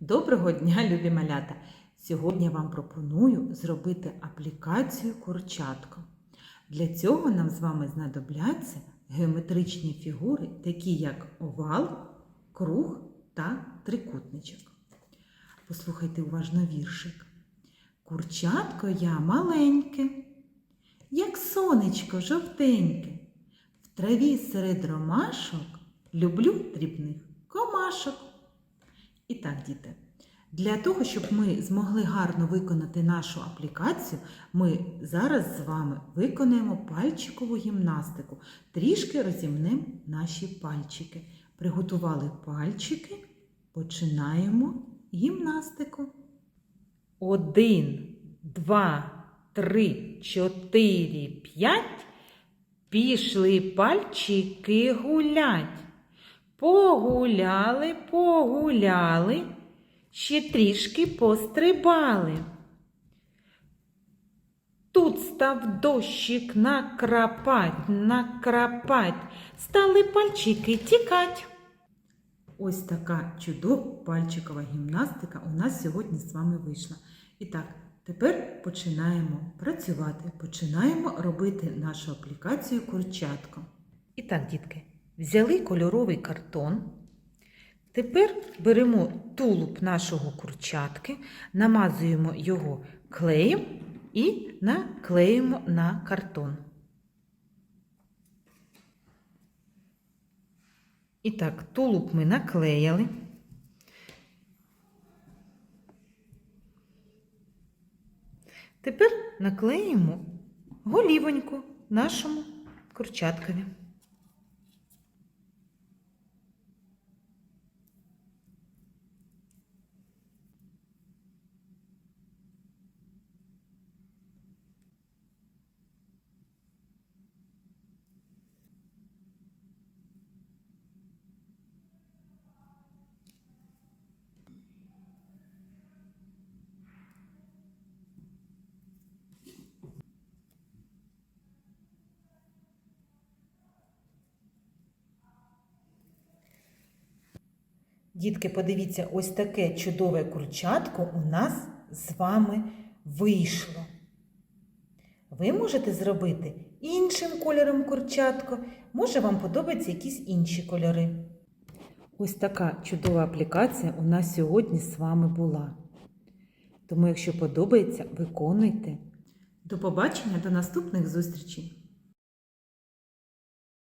Доброго дня, любі малята! Сьогодні я вам пропоную зробити аплікацію курчатко. Для цього нам з вами знадобляться геометричні фігури, такі як овал, круг та трикутничок. Послухайте уважно віршик. Курчатко я маленьке, як сонечко жовтеньке. В траві серед ромашок люблю дрібних комашок. І так, діти, для того, щоб ми змогли гарно виконати нашу аплікацію, ми зараз з вами виконаємо пальчикову гімнастику. Трішки розімнемо наші пальчики. Приготували пальчики, починаємо гімнастику. Один, два, три, чотири, п'ять. Пішли пальчики гулять. Погуляли, погуляли, ще трішки пострибали. Тут став дощик накрапать, накрапать, стали пальчики тікать. Ось така чудова пальчикова гімнастика у нас сьогодні з вами вийшла. І так, тепер починаємо працювати, починаємо робити нашу аплікацію курчатко. І так, дітки, взяли кольоровий картон. Тепер беремо тулуб нашого курчатки, намазуємо його клеєм і наклеїмо на картон. І так, тулуб ми наклеїли. Тепер наклеїмо голівоньку нашому курчаткові. Дітки, подивіться, ось таке чудове курчатко у нас з вами вийшло. Ви можете зробити іншим кольором курчатко, може вам подобаються якісь інші кольори. Ось така чудова аплікація у нас сьогодні з вами була. Тому, якщо подобається, виконуйте. До побачення, до наступних зустрічей!